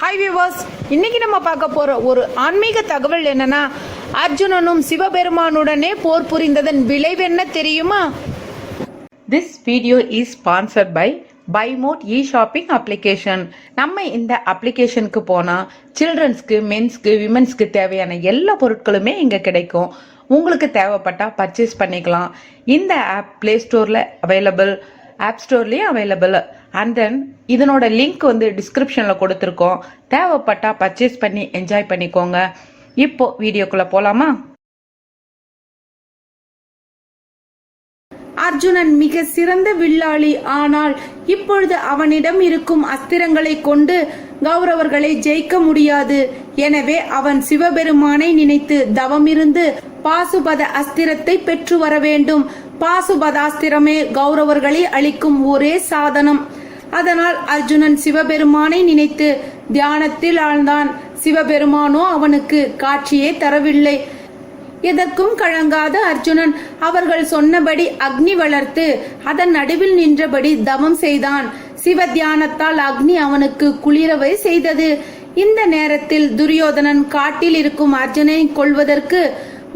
Hi viewers இன்னைக்கு நம்ம பார்க்க போற ஒரு ஆன்மீக தகவல் என்னன்னா அர்ஜுனனும் சிவபெருமானுடனே போர் புரிந்ததன் விளைவு என்ன தெரியுமா? This video is sponsored by பைமோட் e shopping application நம்ம இந்த அப்ளிகேஷனுக்கு போனால் சில்ட்ரன்ஸ்க்கு மென்ஸ்க்கு விமென்ஸ்க்கு தேவையான எல்லா பொருட்களுமே இங்கே கிடைக்கும். உங்களுக்கு தேவைப்பட்டால் பர்ச்சேஸ் பண்ணிக்கலாம். இந்த ஆப் ப்ளே ஸ்டோரில் அவைலபிள் ஆப் ஸ்டோர்லேயும் அவைலபிள் அண்ட் தென் இதனோட லிங்க் வந்து டிஸ்கிரிப்ஷனில் கொடுத்துருக்கோம். தேவைப்பட்டால் பர்ச்சேஸ் பண்ணி என்ஜாய் பண்ணிக்கோங்க. இப்போ வீடியோக்குள்ளே போகலாமா அர்ஜுனன் மிக சிறந்த வில்லாளி ஆனால் இப்பொழுது அவனிடம் இருக்கும் அஸ்திரங்களை கொண்டு கௌரவர்களை ஜெயிக்க முடியாது. எனவே அவன் சிவபெருமானை நினைத்து தவமிருந்து பாசுபத அஸ்திரத்தை பெற்று வர வேண்டும். பாசுபதாஸ்திரமே கௌரவர்களை அளிக்கும் ஒரே சாதனம். அதனால் அர்ஜுனன் சிவபெருமானை நினைத்து தியானத்தில் ஆழ்ந்தான். சிவபெருமானோ அவனுக்கு காட்சியே தரவில்லை. எதற்கும் கழங்காத அர்ஜுனன் அவர்கள் சொன்னபடி அக்னி வளர்த்து அதன் நடுவில் நின்றபடி தவம் செய்தான். சிவ தியானத்தால் அக்னி அவனுக்கு குளிரவை செய்தது. இந்த நேரத்தில் துரியோதனன் காட்டில் இருக்கும் அர்ஜுனை கொள்வதற்கு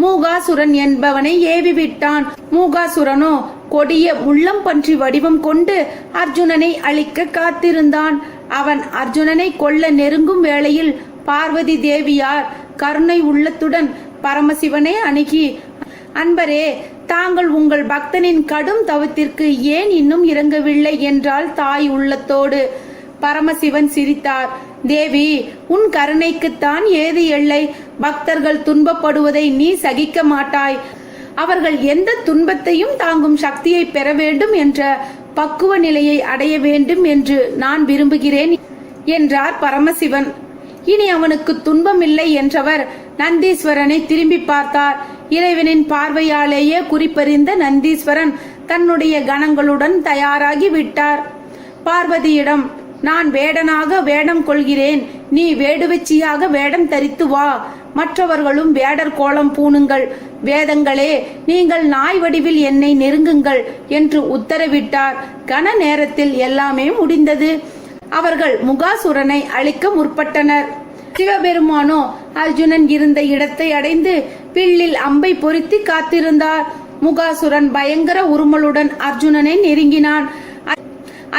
மூகாசுரன் என்பவனை ஏவி விட்டான் மூகாசுரனோ கொடிய முள்ளம் பன்றி வடிவம் கொண்டு அர்ஜுனனை அழிக்க காத்திருந்தான். அவன் அர்ஜுனனை கொல்ல நெருங்கும் வேளையில் பார்வதி தேவியார் கருணை உள்ளத்துடன் பரமசிவனை அணுகி அன்பரே தாங்கள் உங்கள் பக்தனின் கடும் தவத்திற்கு ஏன் இன்னும் இறங்கவில்லை? என்றால் தாய் உள்ளத்தோடு. பரமசிவன் சிரித்தார் தேவி உன் கருணைக்குத்தான் ஏது எல்லை? பக்தர்கள் துன்பப்படுவதை நீ சகிக்க மாட்டாய். அவர்கள் எந்த துன்பத்தையும் தாங்கும் சக்தியை பெற வேண்டும் என்ற பக்குவ நிலையை அடைய வேண்டும் என்று நான் விரும்புகிறேன் என்றார் பரமசிவன். இனி அவனுக்கு துன்பமில்லை என்றவர் நந்தீஸ்வரனை திரும்பி பார்த்தார். இறைவனின் பார்வையாலேயே குறிப்பறிந்த நந்தீஸ்வரன் தன்னுடைய கணங்களுடன் தயாராகி விட்டார். பார்வதியிடம் நான் வேடனாக வேடம் கொள்கிறேன். நீ வேடுவச்சியாக வேடம் தரித்து வா. மற்றவர்களும் வேடர் கோலம் பூணுங்கள். வேதங்களே நீங்கள் நாய் வடிவில் என்னை நெருங்குங்கள் என்று உத்தரவிட்டார். கன நேரத்தில் எல்லாமே முடிந்தது. அவர்கள் முகாசுரனை அழிக்க முற்பட்டனர். சிவபெருமானோ அர்ஜுனன் இருந்த இடத்தை அடைந்து வில்லில் அம்பை பொருத்தி காத்திருந்தார். முகாசுரன் பயங்கர உருமலுடன் அர்ஜுனனை நெருங்கினான்.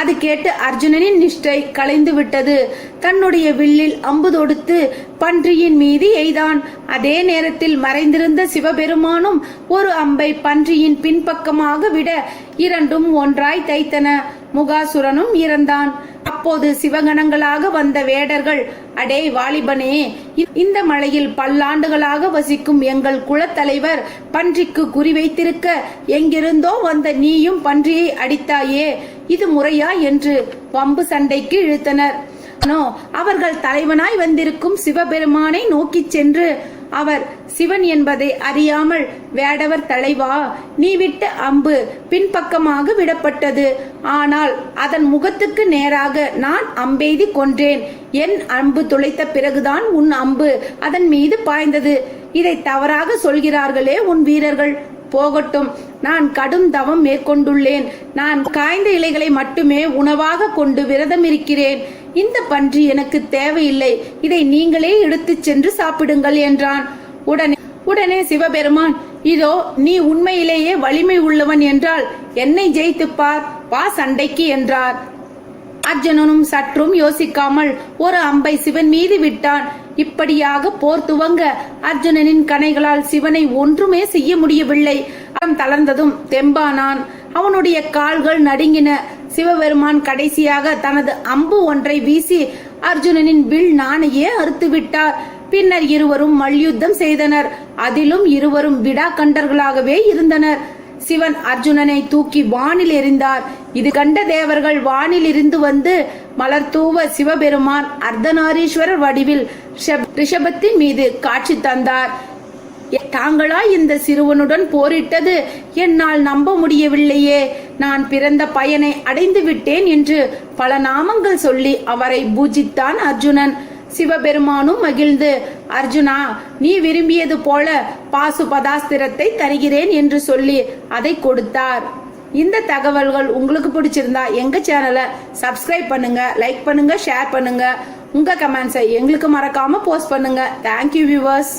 அது கேட்டு அர்ஜுனனின் நிஷ்டை கலைந்து விட்டது. தன்னுடைய வில்லில் அம்பு தொடுத்து பன்றியின் மீது எய்தான். அதே நேரத்தில் மறைந்திருந்த சிவபெருமானும் ஒரு அம்பை பன்றியின் பின்பக்கமாக விட இரண்டும் ஒன்றாய் தைத்தன. முகாசுரனும் இறந்தான். அப்போது சிவகணங்களாக வந்த வேடர்கள் அடே வாலிபனே இந்த மலையில் பல்லாண்டுகளாக வசிக்கும் எங்கள் குலத்தலைவர் பன்றிக்கு குறிவைத்திருக்க எங்கிருந்தோ வந்த நீயும் பன்றியை அடித்தாயே. இது முறையா என்று வம்பு சண்டைக்கு இழுத்தனர். அவர்கள் தலைவனாய் வந்திருக்கும் சிவபெருமானை நோக்கிச் சென்று அவர் சிவன் என்பதை அறியாமல் வேடவர் தலைவா நீ விட்ட அம்பு பின்பக்கமாக விடப்பட்டது. ஆனால் அதன் முகத்துக்கு நேராக நான் அம்பெய்தி கொன்றேன். என் அம்பு துளைத்த பிறகுதான் உன் அம்பு அதன் மீது பாய்ந்தது. இதை தவறாக சொல்கிறார்களே உன் வீரர்கள். போகட்டும். நான் கடும் தவம் மேற்கொண்டுள்ளேன். நான் காய்ந்த இலைகளை மட்டுமே உணவாக கொண்டு விரதம் இருக்கிறேன். இந்த பன்றி எனக்கு தேவையில்லை. இதை நீங்களே எடுத்துச் சென்று சாப்பிடுங்கள் என்றான். உடனே உடனே சிவபெருமான் இதோ நீ உண்மையிலேயே வலிமை உள்ளவன் என்றால் என்னை ஜெயித்துப்பார் வா சண்டைக்கு என்றார். அர்ஜுனனும் சற்றும் யோசிக்காமல் ஒரு அம்பை சிவன் மீது விட்டான். இப்படியாக போர் துவங்க அர்ஜுனனின் கனைகளால் சிவனை ஒன்றுமே செய்ய முடியவில்லை. அவன் தளர்ந்ததும் தெம்பானான். அவனுடைய கால்கள் நடுங்கின. சிவபெருமான் கடைசியாக தனது அம்பு ஒன்றை வீசி அர்ஜுனனின் வில் நாணையே அறுத்து விட்டார் பின்னர் இருவரும் மல்யுத்தம் செய்தனர். அதிலும் இருவரும் விடா கண்டர்களாகவே இருந்தனர். சிவன் அர்ஜுனனை தூக்கி வானில் எறிந்தார். இது கண்ட தேவர்கள் வானில் இருந்து வந்து மலர் தூவ சிவபெருமான் அர்த்தநாரீஸ்வரர் வடிவில் ரிஷபத்தின் மீது காட்சி தந்தார். தாங்களா இந்த சிறுவனுடன் போரிட்டது. என்னால் நம்ப முடியவில்லையே. நான் பிறந்த பயனை அடைந்து விட்டேன் என்று பல நாமங்கள் சொல்லி அவரை பூஜித்தான் அர்ஜுனன். சிவபெருமானும் மகிழ்ந்து அர்ஜுனா நீ விரும்பியது போல பாசு பதாஸ்திரத்தை தருகிறேன் என்று சொல்லி அதை கொடுத்தார். இந்த தகவல்கள் உங்களுக்கு பிடிச்சிருந்தா எங்க சேனலை சப்ஸ்கிரைப் பண்ணுங்க லைக் பண்ணுங்க ஷேர் பண்ணுங்க. உங்க கமெண்ட்ஸை எங்களுக்கு மறக்காம போஸ்ட் பண்ணுங்க. Thank you viewers